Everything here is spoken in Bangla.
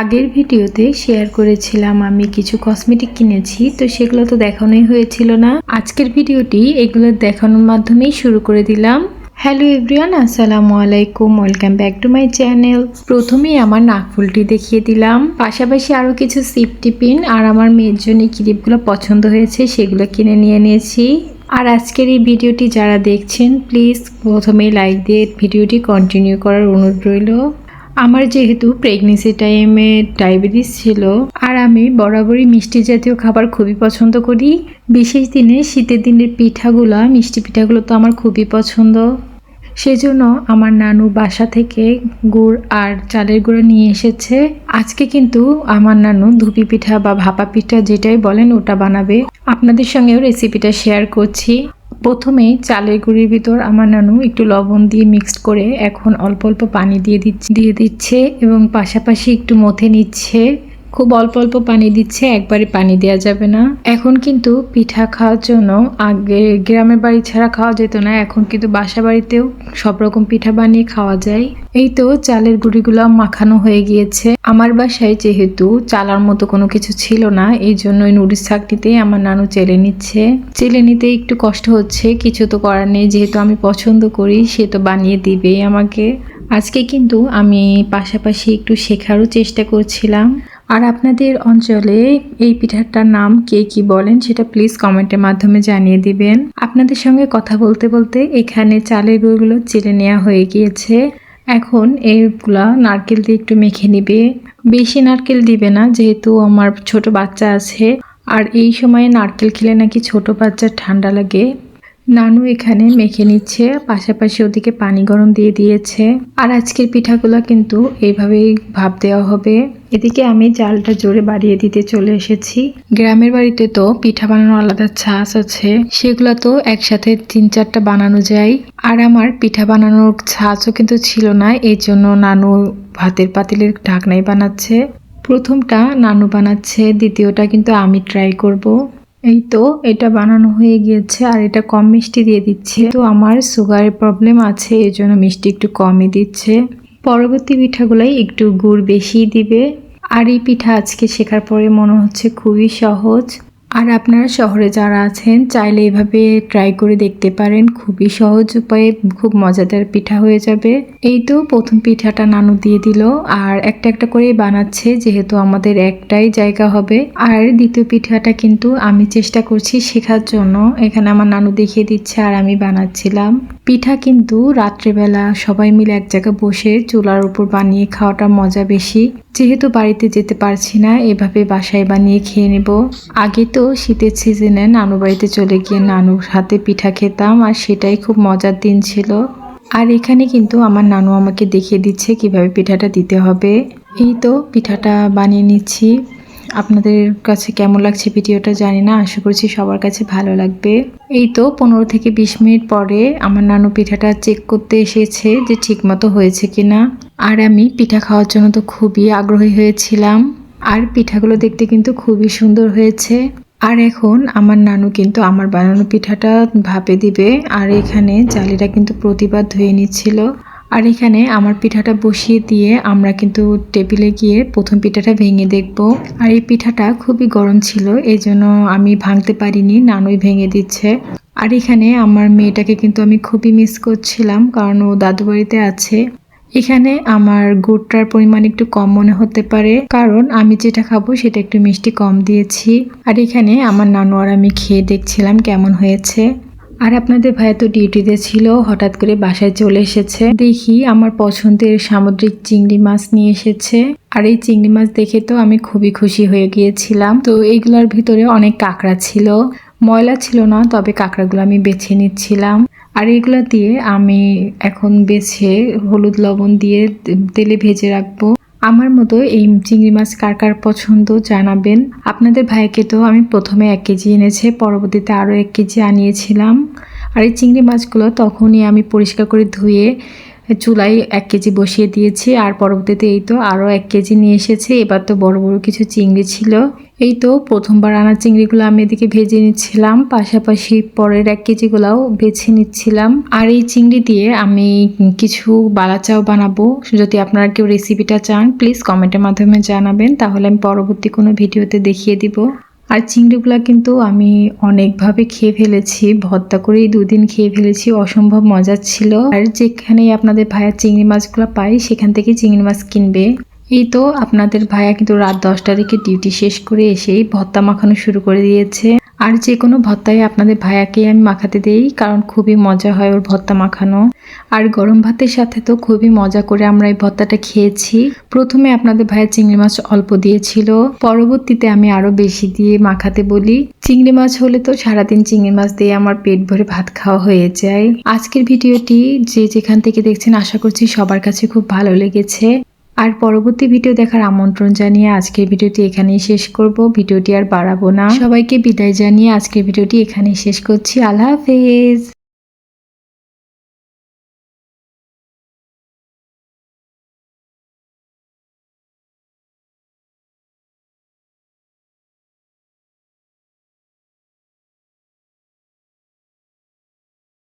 আগের ভিডিওতে শেয়ার করেছিলাম, আমি কিছু কসমেটিক কিনেছি, তো সেগুলো তো দেখানোই হয়েছিল না। আজকের ভিডিওটি এগুলো দেখানোর মাধ্যমেই শুরু করে দিলাম। হ্যালো এভরিওয়ান আসসালামু আলাইকুম welcome back to my channel প্রথমেই আমার নাকফুলটি দেখিয়ে দিলাম। পাশাপাশি আরও কিছু সিফটি পিন আর আমার মেয়ের জন্য ক্লিপগুলো পছন্দ হয়েছে সেগুলো কিনে নিয়ে নিয়েছি। আর আজকের এই ভিডিওটি যারা দেখছেন প্লিজ প্রথমেই লাইক দিয়ে ভিডিওটি কন্টিনিউ করার অনুরোধ রইল। আমার যেহেতু প্রেগনেন্সি টাইমে ডায়াবেটিস ছিল, আর আমি বরাবরই মিষ্টি জাতীয় খাবার খুবই পছন্দ করি। বিশেষ দিনে শীতের দিনের পিঠাগুলো, মিষ্টি পিঠাগুলো তো আমার খুবই পছন্দ। সেজন্য আমার নানু বাসা থেকে গুড় আর চালের গুঁড়ো নিয়ে এসেছে। আজকে কিন্তু আমার নানু ধুপি পিঠা বা ভাপা পিঠা যেটাই বলেন ওটা বানাবে। আপনাদের সঙ্গেও রেসিপিটা শেয়ার করছি। প্রথমেই চালের গুঁড়ির ভিতর আমার নানু একটু লবণ দিয়ে মিক্সড করে এখন অল্প অল্প পানি দিয়ে দিচ্ছে দিয়ে দিচ্ছে এবং পাশাপাশি একটু মথে নিচ্ছে। খুব অল্প অল্প পানি দিচ্ছে, একবারে পানি দেওয়া যাবে না। এখন কিন্তু পিঠা খাওয়ার জন্য আগে গ্রামের বাড়ি ছাড়া খাওয়া যেত না, এখন কিন্তু বাসা বাড়িতেও সব রকম পিঠা বানিয়ে খাওয়া যায়। এই তো চালের গুঁড়িগুলো মাখানো হয়ে গিয়েছে। আমার বাসায় যেহেতু চালার মতো কোনো কিছু ছিল না, এই জন্য ওই নুডিস ছাকনিতেই আমার নানু চেলে নিচ্ছে। চেলে নিতে একটু কষ্ট হচ্ছে, কিছু তো করার নেই, যেহেতু আমি পছন্দ করি, সে তো বানিয়ে দিবেই আমাকে। আজকে কিন্তু আমি পাশাপাশি একটু শেখারও চেষ্টা করছিলাম। আর আপনাদের অঞ্চলে এই পিঠাটার নাম কে কি বলেন সেটা প্লিজ কমেন্টের মাধ্যমে জানিয়ে দিবেন। আপনাদের সঙ্গে কথা বলতে বলতে এখানে চালের গুঁড়োগুলো চেলে নেওয়া হয়ে গিয়েছে। এখন এইগুলা নারকেল দিয়ে একটু মেখে নিবে। বেশি নারকেল দিবে না, যেহেতু আমার ছোট বাচ্চা আছে। আর এই সময়ে নারকেল খেলে নাকি ছোট বাচ্চার ঠান্ডা লাগে। নানু এখানে মেখে নিচ্ছে, পাশাপাশি ওদিকে পানি গরম দিয়ে দিয়েছে। আর আজকের পিঠাগুলো কিন্তু এইভাবেই ভাব দেওয়া হবে। এদিকে আমি চালটা জোরে বাড়িয়ে দিতে চলে এসেছি। গ্রামের বাড়িতে তো পিঠা বানানোর আলাদা ছাঁচ আছে। সেগুলো তো একসাথে তিন চারটা বানানো যায়। আর আমার পিঠা বানানোর ছাঁচও কিন্তু ছিল না, এই জন্য নানু ভাতের পাতিলের ঢাকনাই বানাচ্ছে। প্রথমটা নানু বানাচ্ছে, দ্বিতীয়টা কিন্তু আমি ট্রাই করব। এই তো, এটা বানানো হয়ে গিয়েছে আর এটা কম মিষ্টি দিয়ে দিচ্ছে। তো আমার সুগারের প্রবলেম আছে, এই জন্য মিষ্টি একটু কমই দিচ্ছে। পরবর্তী পিঠাগুলাই একটু গুড় বেশি দিবে। আর এই পিঠা আজকে শেখার পরে মনে হচ্ছে খুবই সহজ। আর আপনারা শহরে যারা আছেন, চাইলে এভাবে ট্রাই করে দেখতে পারেন। খুবই সহজ উপায়ে খুব মজাদার পিঠা হয়ে যাবে। এই তো প্রথম পিঠাটা নানু দিয়ে দিল। আর একটা একটা করে বানাচ্ছে, যেহেতু আমাদের একটাই জায়গা হবে। আর দ্বিতীয় পিঠাটা কিন্তু আমি চেষ্টা করছি শেখার জন্য। এখানে আমার নানু দেখিয়ে দিচ্ছে আর আমি বানাচ্ছিলাম। পিঠা কিন্তু রাত্রেবেলা সবাই মিলে এক জায়গায় বসে চুলার উপর বানিয়ে খাওয়াটা মজা বেশি। যেহেতু বাড়িতে যেতে পারছি না, এভাবে বাসায় বানিয়ে খেয়ে নেব। আগে তো শীতের সিজনে নানু বাড়িতে চলে গিয়ে নানুর হাতে পিঠা খেতাম আর সেটাই খুব মজার দিন ছিল। আর এখানে কিন্তু আমার নানু আমাকে দেখিয়ে দিচ্ছে কীভাবে পিঠাটা দিতে হবে। এই তো পিঠাটা বানিয়ে নিচ্ছি। আপনাদের কাছে কেমন লাগছে ভিডিওটা জানি না, আশা করছি সবার কাছে ভালো লাগবে। এই তো পনেরো থেকে বিশ মিনিট পরে আমার নানু পিঠাটা চেক করতে এসেছে যে ঠিকমতো হয়েছে কিনা। আর আমি পিঠা খাওয়ার জন্য তো খুবই আগ্রহী হয়েছিলাম। আর পিঠাগুলো দেখতে কিন্তু খুবই সুন্দর হয়েছে। আর এখন আমার নানু কিন্তু আমার বানানো পিঠাটা ভাপে দিবে। আর এখানে জালিটা কিন্তু প্রতিবার ধুয়ে নিচ্ছিল। আর এখানে আমার পিঠাটা বসিয়ে দিয়ে আমরা কিন্তু টেবিলে গিয়ে প্রথম পিঠাটা ভেঙে দেখব। আর এই পিঠাটা খুবই গরম ছিল এই জন্য আমি ভাঙতে পারিনি, নানুই ভেঙে দিচ্ছে। আর এখানে আমার মেয়েটাকে কিন্তু আমি খুবই মিস করছিলাম, কারণ ও দাদু বাড়িতে আছে। এখানে আমার গুড়টার পরিমাণ একটু কম মনে হতে পারে, কারণ আমি যেটা খাব সেটা একটু মিষ্টি কম দিয়েছি। আর এখানে আমার নানু আর আমি খেয়ে দেখছিলাম কেমন হয়েছে। আর আপনাদের ভাইয়া তো ডিউটিতে ছিল, হঠাৎ করে বাসায় চলে এসেছে। দেখি আমার পছন্দের সামুদ্রিক চিংড়ি মাছ নিয়ে এসেছে। আর এই চিংড়ি মাছ দেখে তো আমি খুবই খুশি হয়ে গিয়েছিলাম। তো এইগুলোর ভিতরে অনেক কাঁকড়া ছিল। ময়লা ছিল না, তবে কাঁকড়াগুলো আমি বেছে নিচ্ছিলাম। আর এগুলো দিয়ে আমি এখন বেছে হলুদ লবণ দিয়ে তেলে ভেজে রাখব। আমার মতো এই চিংড়ি মাছ কার কার পছন্দ জানাবেন? আপনাদের ভাইকে তো আমি প্রথমে এক কেজি এনেছে, পরবর্তীতে আরও এক কেজি আনিয়েছিলাম। আর এই চিংড়ি মাছগুলো তখনই আমি পরিষ্কার করে ধুয়ে চুলায় এক কেজি বসিয়ে দিয়েছি, আর পরবর্তীতে এই তো আরও এক কেজি নিয়ে এসেছে। এবার তো বড় বড় কিছু চিংড়ি ছিল। এই তো প্রথমবার আনা চিংড়িগুলো আমি এদিকে ভেজে নিচ্ছিলাম, পাশাপাশি পরের এক কেজিগুলাও বেছে নিচ্ছিলাম। আর এই চিংড়ি দিয়ে আমি কিছু বালাচাও বানাবো। যদি আপনারা কেউ রেসিপিটা চান প্লিজ কমেন্টের মাধ্যমে জানাবেন। তাহলে আমি পরবর্তী কোনো ভিডিওতে দেখিয়ে দিব। আর চিংড়িগুলা কিন্তু আমি অনেকভাবে খেয়ে ফেলেছি, ভর্তা করেই দুদিন খেয়ে ফেলেছি, অসম্ভব মজার ছিল। আর যেখানেই আপনাদের ভাইয়া চিংড়ি মাছগুলো পাই সেখান থেকে চিংড়ি মাছ কিনবে। এই তো আপনাদের ভাইয়া কিন্তু রাত দশটা থেকে ডিউটি শেষ করে এসেই ভর্তা মাখানো শুরু করে দিয়েছে। আর যে কোনো ভর্তায় আপনাদের ভাইয়াকে আমি মাখাতে দিই, কারণ খুবই মজা হয় ওর ভর্তা মাখানো। আর গরম ভাতের সাথে তো খুবই মজা করে আমরা এই ভর্তাটা খেয়েছি। প্রথমে আপনাদের ভাইয়া চিংড়ি মাছ অল্প দিয়েছিল, পরবর্তীতে আমি আরও বেশি দিয়ে মাখাতে বলি। চিংড়ি মাছ হলে তো সারাদিন চিংড়ি মাছ দিয়ে আমার পেট ভরে ভাত খাওয়া হয়ে যায়। আজকের ভিডিওটি যে যেখান থেকে দেখছেন, আশা করছি সবার কাছে খুব ভালো লেগেছে। আর পরবর্তী ভিডিও দেখার আমন্ত্রণ জানিয়ে আজকের ভিডিওটি এখানেই শেষ করব। ভিডিওটি আর বাড়াবো না। সবাইকে বিদায় জানিয়ে আজকের ভিডিওটি এখানেই শেষ করছি। আল্লাহ হাফেজ।